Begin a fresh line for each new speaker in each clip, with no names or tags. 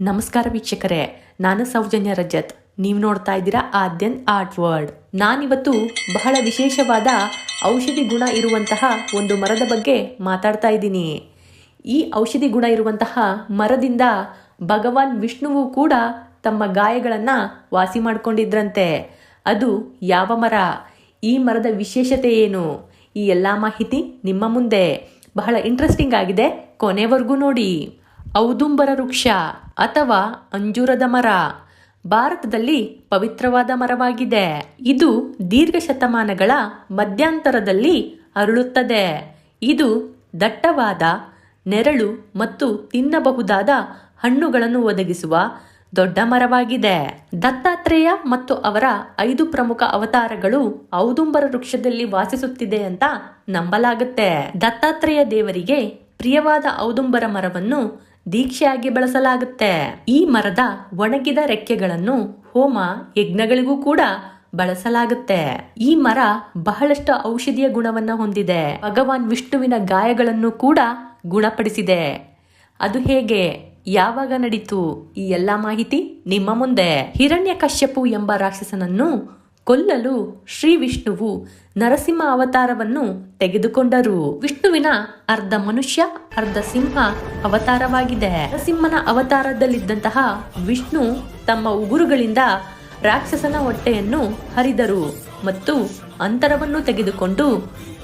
ನಮಸ್ಕಾರ ವೀಕ್ಷಕರೇ, ನಾನು ಸೌಜನ್ಯ ರಜತ್. ನೀವು ನೋಡ್ತಾ ಇದ್ದೀರಾ ಆದ್ಯನ್ ಆರ್ಟ್ ವರ್ಡ್ ನಾನಿವತ್ತು ಬಹಳ ವಿಶೇಷವಾದ ಔಷಧಿ ಗುಣ ಇರುವಂತಹ ಒಂದು ಮರದ ಬಗ್ಗೆ ಮಾತಾಡ್ತಾ ಇದ್ದೀನಿ. ಈ ಔಷಧಿ ಗುಣ ಇರುವಂತಹ ಮರದಿಂದ ಭಗವಾನ್ ವಿಷ್ಣುವು ಕೂಡ ತಮ್ಮ ಗಾಯಗಳನ್ನು ವಾಸಿ ಮಾಡಿಕೊಂಡಿದ್ರಂತೆ. ಅದು ಯಾವ ಮರ? ಈ ಮರದ ವಿಶೇಷತೆ ಏನು? ಈ ಎಲ್ಲ ಮಾಹಿತಿ ನಿಮ್ಮ ಮುಂದೆ. ಬಹಳ ಇಂಟ್ರೆಸ್ಟಿಂಗ್ ಆಗಿದೆ ಕೊನೆವರೆಗೂ ನೋಡಿ. ಔದುಂಬರ ವೃಕ್ಷ ಅಥವಾ ಅಂಜೂರದ ಮರ. ಭಾರತದಲ್ಲಿ ಪವಿತ್ರವಾದ ಮರವಾಗಿದೆ. ಇದು ದೀರ್ಘ ಶತಮಾನಗಳ ಮಧ್ಯಂತರದಲ್ಲಿ ಅರಳುತ್ತದೆ. ಇದು ದಟ್ಟವಾದ, ನೆರಳು ಮತ್ತು ತಿನ್ನಬಹುದಾದ ಹಣ್ಣುಗಳನ್ನು ಒದಗಿಸುವ ದೊಡ್ಡ ಮರವಾಗಿದೆ. ದತ್ತಾತ್ರೇಯ ಮತ್ತು ಅವರ ಐದು ಪ್ರಮುಖ ಅವತಾರಗಳು ಔದುಂಬರ ವೃಕ್ಷದಲ್ಲಿ ವಾಸಿಸುತ್ತಿದೆ ಅಂತ ನಂಬಲಾಗುತ್ತೆ. ದತ್ತಾತ್ರೇಯ ದೇವರಿಗೆ ಪ್ರಿಯವಾದ ಔದುಂಬರ ಮರವನ್ನು ದೀಕ್ಷೆಯಾಗಿ ಬಳಸಲಾಗುತ್ತೆ. ಈ ಮರದ ಒಣಗಿದ ರೆಕ್ಕೆಗಳನ್ನು ಹೋಮ ಯಜ್ಞಗಳಿಗೂ ಕೂಡ ಬಳಸಲಾಗುತ್ತೆ. ಈ ಮರ ಬಹಳಷ್ಟು ಔಷಧಿಯ ಗುಣವನ್ನ ಹೊಂದಿದೆ. ಭಗವಾನ್ ವಿಷ್ಣುವಿನ ಗಾಯಗಳನ್ನು ಕೂಡ ಗುಣಪಡಿಸಿದೆ. ಅದು ಹೇಗೆ? ಯಾವಾಗ ನಡೀತು? ಈ ಎಲ್ಲ ಮಾಹಿತಿ ನಿಮ್ಮ ಮುಂದೆ. ಹಿರಣ್ಯ ಕಶ್ಯಪು ಎಂಬ ರಾಕ್ಷಸನನ್ನು ಕೊಲ್ಲಲು ಶ್ರೀ ವಿಷ್ಣುವು ನರಸಿಂಹ ಅವತಾರವನ್ನು ತೆಗೆದುಕೊಂಡರು. ವಿಷ್ಣುವಿನ ಅರ್ಧ ಮನುಷ್ಯ, ಅರ್ಧ ಸಿಂಹ ಅವತಾರವಾಗಿದೆ. ನರಸಿಂಹನ ಅವತಾರದಲ್ಲಿದ್ದಂತಹ ವಿಷ್ಣು ತಮ್ಮ ಉಗುರುಗಳಿಂದ ರಾಕ್ಷಸನ ಹೊಟ್ಟೆಯನ್ನು ಹರಿದರು ಮತ್ತು ಅಂತರವನ್ನು ತೆಗೆದುಕೊಂಡು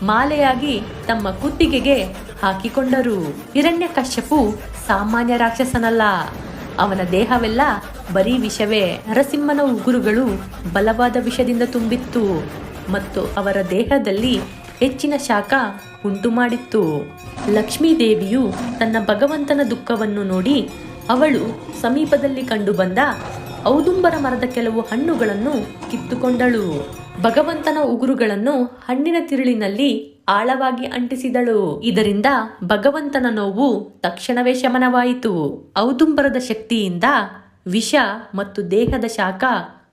ಮಾಲೆಯಾಗಿ ತಮ್ಮ ಕುತ್ತಿಗೆಗೆ ಹಾಕಿಕೊಂಡರು. ಹಿರಣ್ಯ ಕಶ್ಯಪು ಸಾಮಾನ್ಯ ರಾಕ್ಷಸನಲ್ಲ. ಅವನ ದೇಹವೆಲ್ಲ ಬರೀ ವಿಷವೇ. ನರಸಿಂಹನ ಉಗುರುಗಳು ಬಲವಾದ ವಿಷದಿಂದ ತುಂಬಿತ್ತು ಮತ್ತು ಅವರ ದೇಹದಲ್ಲಿ ಹೆಚ್ಚಿನ ಶಾಖ ಉಂಟು ಮಾಡಿತ್ತು. ಲಕ್ಷ್ಮೀದೇವಿಯು ತನ್ನ ಭಗವಂತನ ದುಃಖವನ್ನು ನೋಡಿ ಅವಳು ಸಮೀಪದಲ್ಲಿ ಕಂಡುಬಂದ ಔದುಂಬರ ಮರದ ಕೆಲವು ಹಣ್ಣುಗಳನ್ನು ಕಿತ್ತುಕೊಂಡಳು. ಭಗವಂತನ ಉಗುರುಗಳನ್ನು ಹಣ್ಣಿನ ತಿರುಳಿನಲ್ಲಿ ಆಳವಾಗಿ ಅಂಟಿಸಿದಳು. ಇದರಿಂದ ಭಗವಂತನ ನೋವು ತಕ್ಷಣವೇ ಶಮನವಾಯಿತು. ಔದುಂಬರದ ಶಕ್ತಿಯಿಂದ ವಿಷ ಮತ್ತು ದೇಹದ ಶಾಖ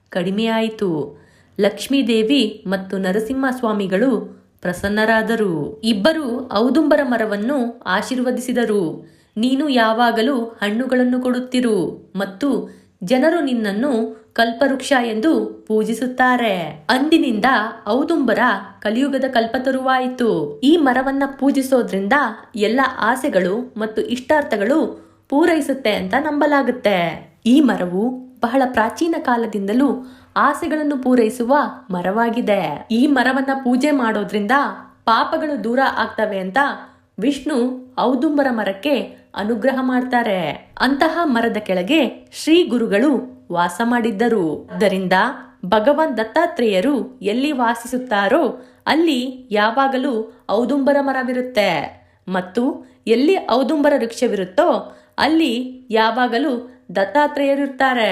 ಕಡಿಮೆಯಾಯಿತು. ಲಕ್ಷ್ಮೀದೇವಿ ಮತ್ತು ನರಸಿಂಹ ಸ್ವಾಮಿಗಳು ಪ್ರಸನ್ನರಾದರು. ಇಬ್ಬರು ಔದುಂಬರ ಮರವನ್ನು ಆಶೀರ್ವದಿಸಿದರು. ನೀನು ಯಾವಾಗಲೂ ಹಣ್ಣುಗಳನ್ನು ಕೊಡುತ್ತಿರು ಮತ್ತು ಜನರು ನಿನ್ನನ್ನು ಕಲ್ಪವೃಕ್ಷ ಎಂದು ಪೂಜಿಸುತ್ತಾರೆ. ಅಂದಿನಿಂದ ಔದುಂಬರ ಕಲಿಯುಗದ ಕಲ್ಪತರುವಾಯಿತು ಈ ಮರವನ್ನ ಪೂಜಿಸೋದ್ರಿಂದ ಎಲ್ಲ ಆಸೆಗಳು ಮತ್ತು ಇಷ್ಟಾರ್ಥಗಳು ಪೂರೈಸುತ್ತೆ ಅಂತ ನಂಬಲಾಗುತ್ತೆ. ಈ ಮರವು ಬಹಳ ಪ್ರಾಚೀನ ಕಾಲದಿಂದಲೂ ಆಸೆಗಳನ್ನು ಪೂರೈಸುವ ಮರವಾಗಿದೆ. ಈ ಮರವನ್ನ ಪೂಜೆ ಮಾಡೋದ್ರಿಂದ ಪಾಪಗಳು ದೂರ ಆಗ್ತವೆ ಅಂತ ವಿಷ್ಣು ಔದುಂಬರ ಮರಕ್ಕೆ ಅನುಗ್ರಹ ಮಾಡ್ತಾರೆ. ಅಂತಹ ಮರದ ಕೆಳಗೆ ಶ್ರೀ ಗುರುಗಳು ವಾಸ ಮಾಡಿದ್ದರು. ಆದ್ದರಿಂದ ಭಗವಾನ್ ದತ್ತಾತ್ರೇಯರು ಎಲ್ಲಿ ವಾಸಿಸುತ್ತಾರೋ ಅಲ್ಲಿ ಯಾವಾಗಲೂ ಔದುಂಬರ ಮರವಿರುತ್ತೆ. ಮತ್ತು ಎಲ್ಲಿ ಔದುಂಬರ ವೃಕ್ಷವಿರುತ್ತೋ ಅಲ್ಲಿ ಯಾವಾಗಲೂ ದತ್ತಾತ್ರೇಯರಿರ್ತಾರೆ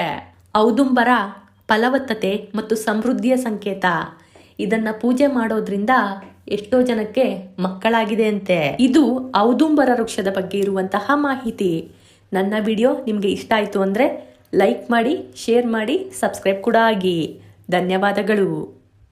ಔದುಂಬರ ಫಲವತ್ತತೆ ಮತ್ತು ಸಮೃದ್ಧಿಯ ಸಂಕೇತ. ಇದನ್ನ ಪೂಜೆ ಮಾಡೋದ್ರಿಂದ ಎಷ್ಟೋ ಜನಕ್ಕೆ ಮಕ್ಕಳಾಗಿದೆ ಅಂತೆ ಇದು ಔದುಂಬರ ವೃಕ್ಷದ ಬಗ್ಗೆ ಇರುವಂತಹ ಮಾಹಿತಿ. ನನ್ನ ವಿಡಿಯೋ ನಿಮಗೆ ಇಷ್ಟ ಆಯಿತು ಅಂದರೆ ಲೈಕ್ ಮಾಡಿ ಶೇರ್ ಮಾಡಿ ಸಬ್ಸ್ಕ್ರೈಬ್ ಕೂಡ ಆಗಿ. ಧನ್ಯವಾದಗಳು.